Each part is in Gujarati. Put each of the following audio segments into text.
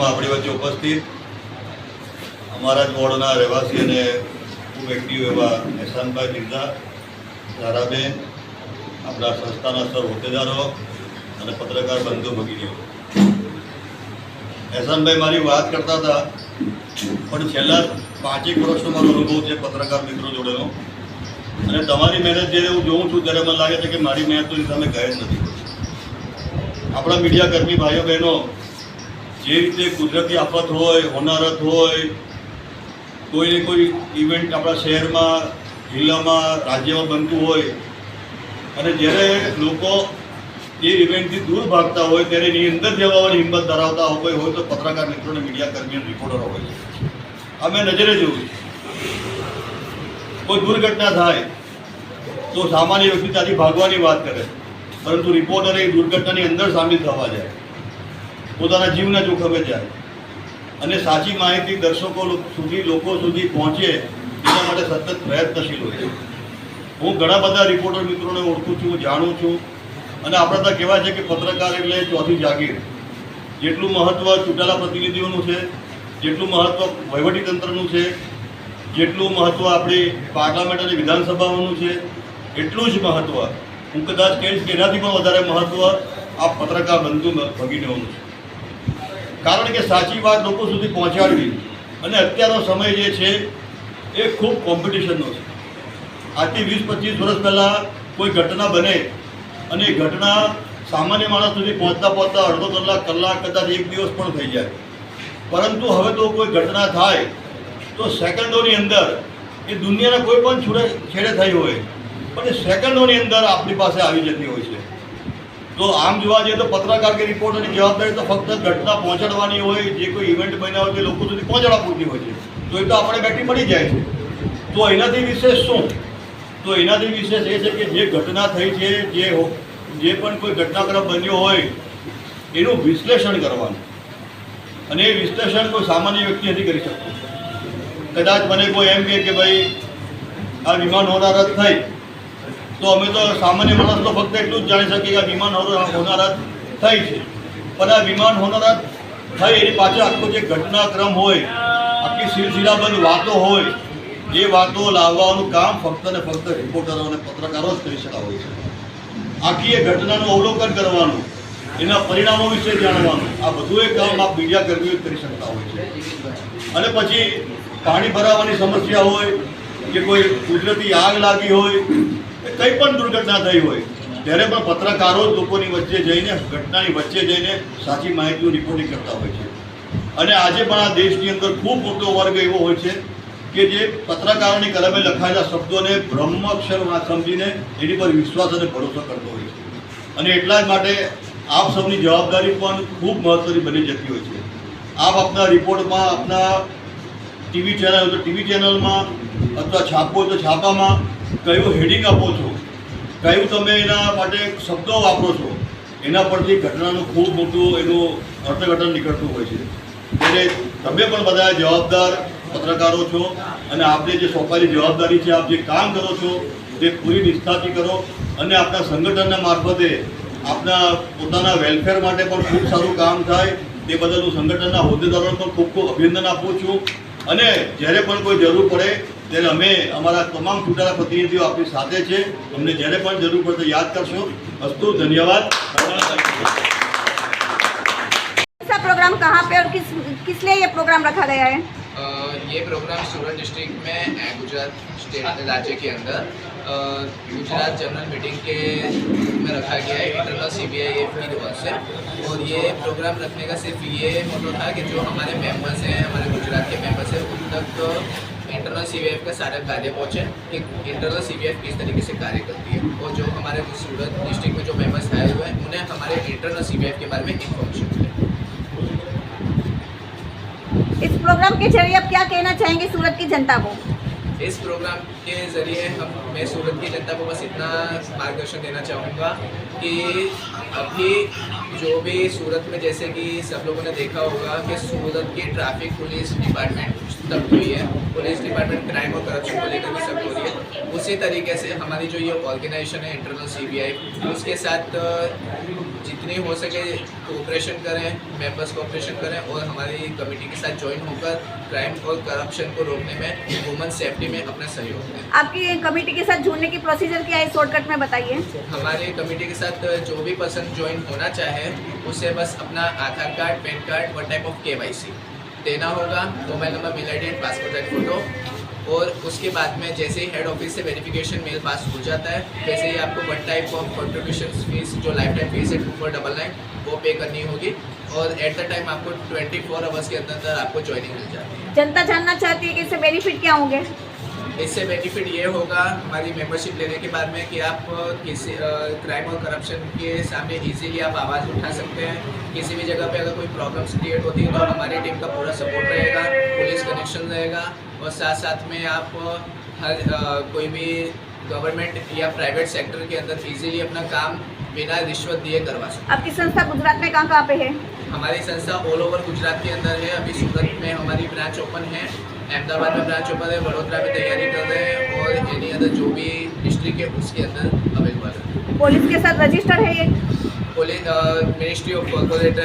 કાર્યક્રમમાં આપણી વચ્ચે ઉપસ્થિત અમારા જ વોર્ડના રહેવાસી અને ખૂબ એક્ટિવ એવા એહસાનભાઈ બિરદા ધારાબેન, આપણા સંસ્થાના સર હોદ્દેદારો અને પત્રકાર બંધુ ભગીનીઓ. એહસાનભાઈ મારી વાત કરતા હતા, પણ છેલ્લા પાંચેક વર્ષનો મારો અનુભવ છે પત્રકાર મિત્રો જોડેનો. અને તમારી મહેનત જ્યારે હું જોઉં છું ત્યારે મને લાગે છે કે મારી મહેનત સામે ગઈ જ નથી. આપણા મીડિયા કર્મી ભાઈઓ બહેનો જે રીતે કુદરતી આફત હોય, હોનારત હોય, કોઈને કોઈ ઇવેન્ટ આપણા શહેરમાં, જિલ્લામાં, રાજ્યમાં બનતું હોય અને જ્યારે લોકો એ ઇવેન્ટથી દૂર ભાગતા હોય, ત્યારે એની અંદર જવાની હિંમત ધરાવતા હોય હોય તો પત્રકાર મિત્રો અને મીડિયા કર્મીઓ રિપોર્ટરો હોય છે. આ મેં નજરે જોયું. કોઈ દુર્ઘટના થાય, તો સામાન્ય વ્યક્તિ ત્યાંથી ભાગવાની વાત કરે. પરંતુ રિપોર્ટર એ દુર્ઘટનાની અંદર સામેલ થવા જાય. પોતાના જીવના જોખમે જાય. અને સાચી માહિતી દર્શકો સુધી, લોકો સુધી પહોંચે, એના માટે સતત પ્રયત્નશીલ હોય છે. હું ઘણા બધા રિપોર્ટર મિત્રોને ઓળખું છું, જાણું છું. અને આપણા ત્યાં કહેવાય છે કે પત્રકાર એટલે ચોથી જાગીર. જેટલું મહત્ત્વ ચૂંટાયેલા પ્રતિનિધિઓનું છે, જેટલું મહત્ત્વ વહીવટીતંત્રનું છે, જેટલું મહત્ત્વ આપણી પાર્લામેન્ટ અને વિધાનસભાઓનું છે, એટલું જ મહત્ત્વ હું કદાચ કહીશ કે એનાથી પણ વધારે મહત્ત્વ આ પત્રકાર બંધુ ભગીનીઓનું છે. કારણ કે સાચી વાત લોકો સુધી પહોંચાડવી અને અત્યારનો સમય જે છે એ ખૂબ કોમ્પિટિશનનો છે. આજથી વીસ, પચીસ વર્ષ પહેલાં કોઈ ઘટના બને અને એ ઘટના સામાન્ય માણસ સુધી પહોંચતા પહોંચતા અડધો કલાક કલાક કદાચ એક દિવસ પણ થઈ જાય. પરંતુ હવે તો કોઈ ઘટના થાય તો સેકન્ડોની અંદર એ દુનિયાના કોઈ પણ છોડે છેડે થઈ હોય, પણ એ સેકન્ડોની અંદર આપણી પાસે આવી જતી હોય છે. તો આમ જોવા જઈએ તો પત્રકાર કે રિપોર્ટરની જવાબદારી તો ફક્ત ઘટના પહોંચાડવાની હોય, જે કોઈ ઇવેન્ટ બન્યા હોય, તે લોકો સુધી પહોંચાડવા પૂરતી હોય છે. તો એ તો આપણે બેઠી મળી જાય છે. તો એનાથી વિશેષ શું? તો એનાથી વિશેષ એ છે કે જે ઘટના થઈ છે, જે જે પણ કોઈ ઘટનાક્રમ બન્યો હોય, એનું વિશ્લેષણ કરવાનું. અને એ વિશ્લેષણ કોઈ સામાન્ય વ્યક્તિ નથી કરી શકતો. કદાચ મને કોઈ એમ કે ભાઈ, આ વિમાન હોનારત થઈ. તો અમે તો સામાન્ય માણસ તો ફક્ત એટલું જ જાણી શકીએ કે વિમાન હોનારત થઈ છે. પણ આ વિમાન હોનારત થઈ એની પાછળ આખો જે ઘટનાક્રમ હોય, આખી સિલસિલાબંધ વાતો હોય એ વાતો લાવવાનું કામ ફક્ત ને ફક્ત રિપોર્ટરો અને પત્રકારો જ કરી શકતા હોય છે. આખી એ ઘટનાનું અવલોકન કરવાનું, એના પરિણામો વિશે જાણવાનું, આ બધું એ કામ આ મીડિયા કર્મીઓ કરી શકતા હોય છે. અને પછી પાણી ભરાવાની સમસ્યા હોય, કે કોઈ કુદરતી આગ લાગી હોય કે કંઈ પણ દુર્ઘટના થઈ હોય, ત્યારે પણ પત્રકારો લોકોની વચ્ચે જઈને, ઘટનાની વચ્ચે જઈને સાચી માહિતીનું રિપોર્ટિંગ કરતા હોય છે. અને આજે પણ આ દેશની અંદર ખૂબ મોટો વર્ગ એવો હોય છે કે જે પત્રકારોની કલમે લખાયેલા શબ્દોને બ્રહ્મક્ષર સમજીને એની પર વિશ્વાસ અને ભરોસો કરતો હોય છે. અને એટલા જ માટે આપ સૌની જવાબદારી પણ ખૂબ મહત્ત્વની બની જતી હોય છે. આપ આપના રિપોર્ટમાં, આપના ટીવી ચેનલ, તો ટીવી ચેનલમાં, અથવા છાપો, તો છાપામાં કયું હેડિંગ આપો છો? કયું તમે એના માટે શબ્દો વાપરો છો? એના પરથી ઘટનાનું ખૂબ મોટું એનું અર્થઘટન નીકળતું હોય છે. એટલે તમે પણ બધા જવાબદાર પત્રકારો છો અને આપને જે સોંપાયેલી જવાબદારી છે, આપ જે કામ કરો છો, તે પૂરી નિષ્ઠાથી કરો અને આપણા સંગઠનના મારફતે આપના પોતાના વેલફેર માટે પણ ખૂબ સારું કામ થાય તે બદલ હું સંગઠનના હોદ્દેદારોને પણ ખૂબ ખૂબ અભિનંદન આપું છું. અને જ્યારે પણ કોઈ જરૂર પડે ત્યારે અમે અમારા તમામ ચૂંટાયેલા પ્રતિનિધિઓ આપણી સાથે છે અમને જ્યારે પણ જરૂર પડે તો યાદ કરશો અસ્તુ ધન્યવાદ ऐसा प्रोग्राम कहाँ पे और किस किस लिए ये प्रोग्राम रखा गया है अ, ये प्रोग्राम सूरत डिस्ट्रिक्ट में है गुजरात स्टेट राज्य के अंदर अ, गुजरात जनरल मीटिंग के में रखा गया है internal C B I F की ओर से और ये प्रोग्राम रखने का सिर्फ ये मोटो था कि जो हमारे मेंबर्स हैं हमारे गुजरात के मेंबर्स हैं उन तक इंटरनल सी बी एफ़ का सारा कार्य पहुँचे कि इंटरनल सी किस तरीके से कार्य करती है और जो हमारे सूरत डिस्ट्रिक्ट में जो मेंबर्स आए हुए हैं उन्हें हमारे इंटरनल सी बी एफ़ के बारे में इन्फॉर्मेशन मिले इस प्रोग्राम के ज़रिए आप क्या कहना चाहेंगे सूरत की जनता को? इस प्रोग्राम के ज़रिए हम मैं सूरत की जनता को बस इतना मार्गदर्शन देना चाहूँगा कि अभी जो भी सूरत में जैसे कि सब लोगों ने देखा होगा कि सूरत की ट्रैफ़िक पुलिस डिपार्टमेंट तब हुई है। पुलिस डिपार्टमेंट क्राइम और करप्शन को लेकर भी सब हो रही है। उसी तरीके से हमारी जो ये ऑर्गेनाइजेशन है इंटरनल सीबीआई उसके साथ जितनी हो सके कोऑपरेशन करें मेंबर्स कोऑपरेशन करें और हमारी कमेटी के साथ ज्वाइन होकर क्राइम और करप्शन को रोकने में वुमेन सेफ्टी में अपना सहयोग दें आपकी कमेटी के साथ जुड़ने की प्रोसीजर क्या है? शॉर्टकट में बताइए। हमारी कमेटी के साथ जो भी पर्सन ज्वाइन होना चाहे उसे बस अपना Aadhaar card PAN card one type of के देना होगा। Mobile number mail I and passport size photo और उसके बाद में जैसे ही हेड ऑफ़िस से वेरिफिकेशन मेल पास हो जाता है, वैसे ही आपको one type of contribution fees जो लाइफ टाइम फ़ीस है टू फोर डबल नाइन वो पे करनी होगी। और एट द टाइम आपको ट्वेंटी फोर आवर्स के अंदर अंदर आपको ज्वाइनिंग मिल जाती है। जनता जानना चाहती है कि इससे बेनिफिट क्या होंगे? इससे बेनिफिट ये होगा हमारी मेंबरशिप लेने के बाद में कि आप किसी क्राइम और करप्शन के सामने इजीली आप आवाज़ उठा सकते हैं। किसी भी जगह पे अगर कोई प्रॉब्लम्स क्रिएट होती है तो हमारी टीम का पूरा सपोर्ट रहेगा पुलिस कनेक्शन रहेगा और साथ साथ में आप हर कोई भी गवर्नमेंट या प्राइवेट सेक्टर के अंदर इजीली अपना काम बिना रिश्वत दिए करवा सकते आपकी संस्था गुजरात में कहाँ कहाँ पे है? हमारी संस्था ऑल ओवर गुजरात के अंदर है। अभी सूरत में हमारी ब्रांच ओपन है। अहमदाबाद में ब्रांच ओपन है वडोदरा में तैयारी कर रहे हैं और एनी अदर जो भी डिस्ट्रिक्ट है उसके अंदर अवेलेबल है पुलिस के साथ रजिस्टर्ड है ये police ministry of corporate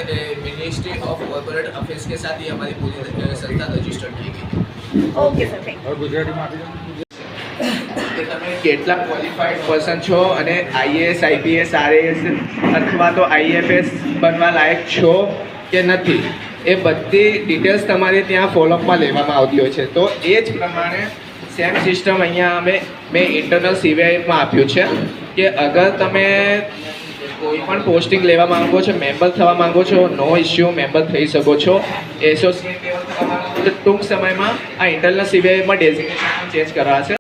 ministry of corporate affairs के साथ ही हमारी पूरी अ, संस्था रजिस्टर्ड की गई है ઓકે સર થેન્ક કે તમે કેટલા ક્વોલિફાઈડ પર્સન છો અને આઈએએસ આઈપીએસ આરએએસ અથવા તો આઈએફએસ બનવા લાયક છો કે નથી એ બધી ડિટેલ્સ તમારે ત્યાં ફોલોઅપમાં લેવામાં આવતી હોય છે. તો એ જ પ્રમાણે સેમ સિસ્ટમ અહીંયા અમે મેં ઇન્ટરનલ સીવીઆઈમાં આપ્યું છે કે અગર તમે કોઈ પણ પોસ્ટિંગ લેવા માંગો છો મેમ્બર થવા માંગો છો નો ઇસ્યુ મેમ્બર થઈ શકો છો. એસોસિએટ ટૂંક સમયમાં આ ઇન્ટરનલ સીવીઆઈમાં ડેઝિગ્નેશન ચેન્જ કરાશે.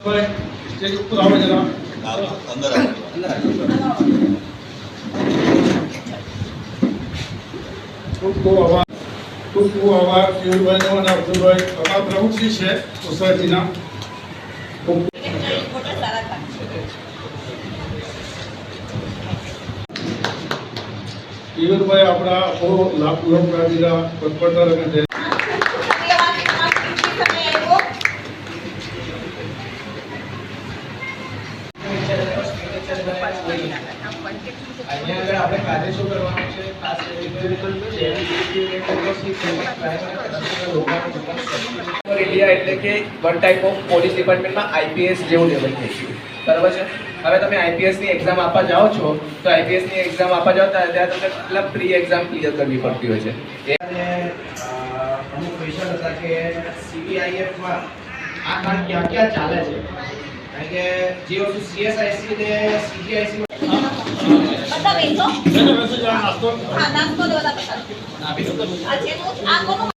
ઉપર આવા કેયુરભાઈનો અને અબ્દુલભાઈ અમારા પ્રમુખશ્રી છે સોસાયટીના કેયુરભાઈ આપણા બહુ લાભ લોકપ્રાતિના પટપટર અને એટલે કે વન ટાઈપ ઓફ પોલીસ ડિપાર્ટમેન્ટમાં આઈપીએસ જેવું લેવલ થઈ ગયું. બરાબર છે? હવે તમે આઈપીએસની એક્ઝામ આપવા જાઓ છો તો આઈપીએસની એક્ઝામ આપવા જાઓ ત્યારે ત્યાં તમને કેટલા પ્રી એક્ઝામ ક્લિયર કરવી પડતી હોય છે. અમુક ક્વેશ્ચન હતા કે સીબીઆઈએફમાં આ કાર્ડ ક્યાં ક્યાં ચાલે છે? કારણ કે જે વસ્તુ સીએસઆઈસી ને સીજીઆઈસી બતાવીશ તો નાસ્તો હા નાસ્તો આ કોનું